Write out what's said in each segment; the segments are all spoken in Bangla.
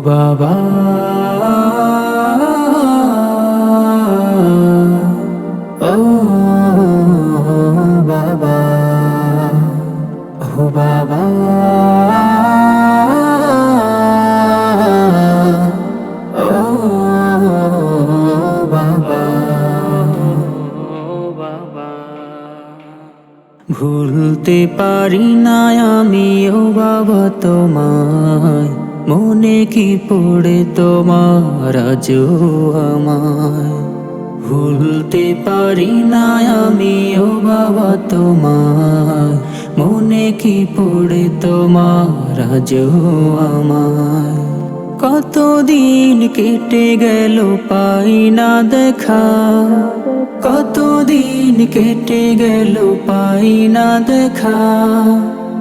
বাবা। বাবা। বাবা। ভুলতে পারি না আমি ও বাবা তোমায়। মনে কি পড়ে তোমার আজও আমায় ভুলতে পারি না আমি ও বাবা তোমায় মনে কি পড়ে তোমার আজও আমায় কতদিন কেটে গেল পাই না দেখা। কতদিন কেটে গেল পাই না দেখা।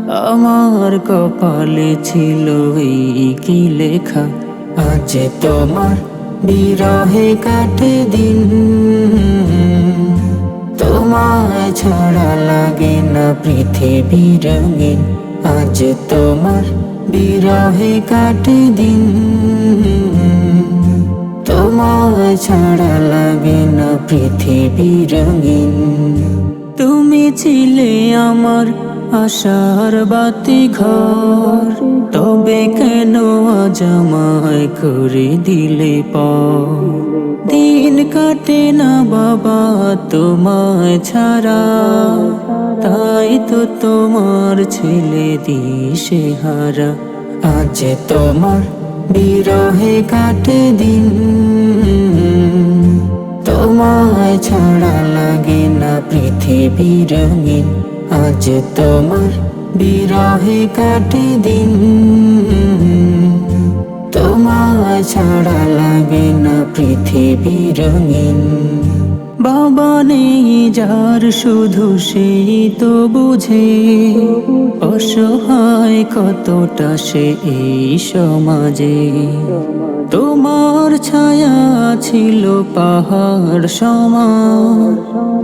আমার কপালে ছিল এই কি লেখা? আজ তোমার বিরহে কাটে দিন। তোমায় ছাড়া লাগে না পৃথিবী রঙিন। আজ তোমার বিরহে কাটে দিন। তোমায় ছাড়া লাগে না পৃথিবী রঙিন। তুমি ছিলে আমার আশার বাতি ঘর, তবে কেন আজ আমায় করে দিলে প দিন কাটে না বাবা তোমায় ছাড়া, তাই তো তোমার ছেলে দিশে হারা। আজ তোমার বিরহে কাটে দিন, তোমায় ছাড়া লাগে না পৃথিবী রঙিন। আজ তোমার বিরহে কাটে দিন। তোমায় ছাড়া লাগে না পৃথিবী রঙিন। বাবা নেই যার, শুধু সেই তো বুঝে। অসহায় কতটা সে এই সমাজে। তোমার ছায়া ছিল পাহাড় সমান।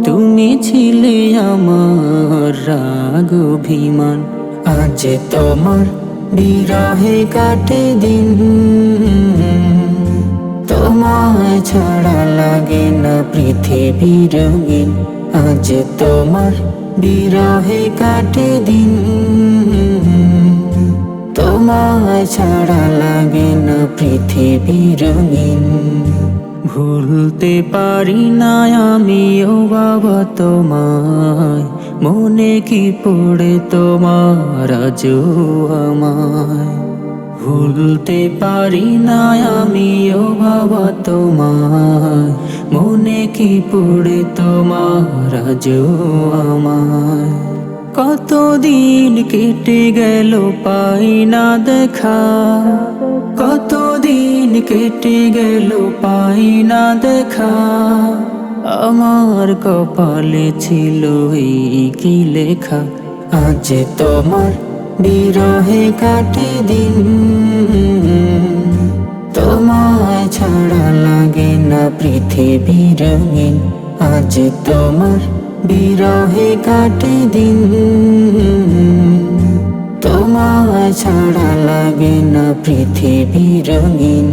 তুমি ছিলে আমার রাগ অভিমান। আজ তোমার বিরহে কাটে দিন। তোমায় ছাড়া লাগে না পৃথিবী রঙিন। আজ তোমার বিরহে কাটে দিন। তোমায় ছাড়া লাগে না পৃথিবী রঙিন ভুলতে পারি না আমি ও বাবা তোমায়। মনে কি পড়ে তোমার আজও আমায়? ভুলতে পারি না আমি ও বাবা তোমায়। মনে কি পড়ে তোমার আজও আমায়? কতদিন কেটে গেল পাই না দেখা। কতদিন কেটে গেল পাই না দেখা। আমার কপালে ছিল এই কি লেখা। আজ তোমার বিরহে কাটে দিন। তোমায় ছাড়া লাগে না পৃথিবী আজ তোমার বিরহে কাটে দিন। তোমায় ছাড়া লাগে না পৃথিবী রঙিন।